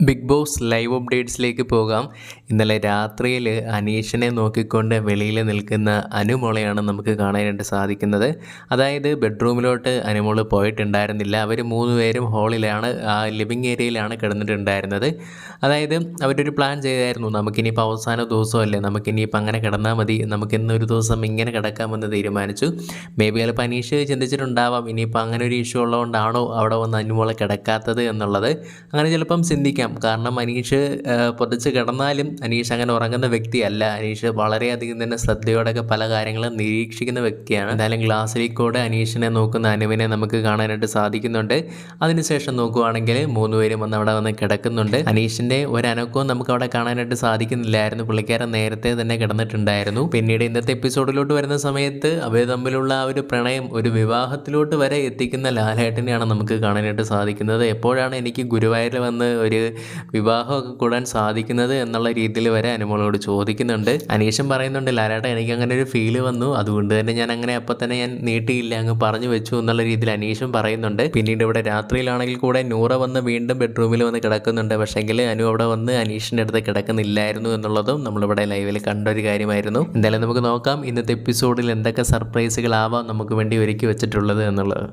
Big boss live അപ്ഡേറ്റ്സിലേക്ക് പോകാം. ഇന്നലെ രാത്രിയിൽ അനീഷിനെ നോക്കിക്കൊണ്ട് വെളിയിൽ നിൽക്കുന്ന അനുമോളയാണ് നമുക്ക് കാണാനായിട്ട് സാധിക്കുന്നത്. അതായത് ബെഡ്റൂമിലോട്ട് അനുമോൾ പോയിട്ടുണ്ടായിരുന്നില്ല. അവർ മൂന്ന് പേരും ഹോളിലാണ് ആ ലിവിങ് ഏരിയയിലാണ് കിടന്നിട്ടുണ്ടായിരുന്നത്. അതായത് അവരൊരു പ്ലാൻ ചെയ്തായിരുന്നു നമുക്കിനിയിപ്പോൾ അവസാന ദിവസമല്ലേ നമുക്കിനിയിപ്പോൾ അങ്ങനെ കിടന്നാൽ മതി നമുക്കിന്നൊരു ദിവസം ഇങ്ങനെ കിടക്കാമെന്ന് തീരുമാനിച്ചു. മേ ബി ചിലപ്പോൾ അനീഷ് ചിന്തിച്ചിട്ടുണ്ടാവാം ഇനിയിപ്പോൾ അങ്ങനെ ഒരു ഇഷ്യൂ ഉള്ളതുകൊണ്ടാണോ അവിടെ വന്ന് അനുമോളെ കിടക്കാത്തത് എന്നുള്ളത്. അങ്ങനെ ചിലപ്പം ചിന്തിക്കാം. കാരണം അനീഷ് പൊതിച്ച് കിടന്നാലും അനീഷ് അങ്ങനെ ഉറങ്ങുന്ന വ്യക്തിയല്ല. അനീഷ് വളരെയധികം തന്നെ ശ്രദ്ധയോടെയൊക്കെ പല കാര്യങ്ങളും നിരീക്ഷിക്കുന്ന വ്യക്തിയാണ്. എന്തായാലും ഗ്ലാസ്സിൽ കൂടെ അനീഷിനെ നോക്കുന്ന അനുവിനെ നമുക്ക് കാണാനായിട്ട് സാധിക്കുന്നുണ്ട്. അതിനുശേഷം നോക്കുവാണെങ്കിൽ മൂന്നുപേരും വന്ന് അവിടെ വന്ന് കിടക്കുന്നുണ്ട്. അനീഷിന്റെ ഒരനക്കവും നമുക്ക് അവിടെ കാണാനായിട്ട് സാധിക്കുന്നില്ലായിരുന്നു. പുള്ളിക്കാരൻ നേരത്തെ തന്നെ കിടന്നിട്ടുണ്ടായിരുന്നു. പിന്നീട് ഇന്നത്തെ എപ്പിസോഡിലോട്ട് വരുന്ന സമയത്ത് അവർ തമ്മിലുള്ള ആ ഒരു പ്രണയം ഒരു വിവാഹത്തിലോട്ട് വരെ എത്തിക്കുന്ന ലാലേട്ടനെയാണ് നമുക്ക് കാണാനായിട്ട് സാധിക്കുന്നത്. എപ്പോഴാണ് എനിക്ക് ഗുരുവായൂരിൽ വന്ന് ഒരു വിവാഹമൊക്കെ കൂടാൻ സാധിക്കുന്നത് എന്നുള്ള രീതിയിൽ വരെ അനുമോളോട് ചോദിക്കുന്നുണ്ട്. അനീഷൻ പറയുന്നുണ്ട് ലാലേട്ട എനിക്ക് അങ്ങനെ ഒരു ഫീൽ വന്നു. അതുകൊണ്ട് തന്നെ ഞാൻ അങ്ങനെ അപ്പം തന്നെ ഞാൻ നീട്ടിയില്ല അങ്ങ് പറഞ്ഞു വെച്ചു എന്നുള്ള രീതിയിൽ അനീഷും പറയുന്നുണ്ട്. പിന്നീട് ഇവിടെ രാത്രിയിലാണെങ്കിൽ കൂടെ നൂറ വന്ന് വീണ്ടും ബെഡ്റൂമിൽ വന്ന് കിടക്കുന്നുണ്ട്. പക്ഷേങ്കിൽ അനു അവിടെ വന്ന് അനീഷിന്റെ അടുത്ത് കിടക്കുന്നില്ലായിരുന്നു എന്നുള്ളതും നമ്മളിവിടെ ലൈവിൽ കണ്ട ഒരു കാര്യമായിരുന്നു. എന്തായാലും നമുക്ക് നോക്കാം ഇന്നത്തെ എപ്പിസോഡിൽ എന്തൊക്കെ സർപ്രൈസുകളാവാം നമുക്ക് വേണ്ടി ഒരുക്കി വെച്ചിട്ടുള്ളത് എന്നുള്ളത്.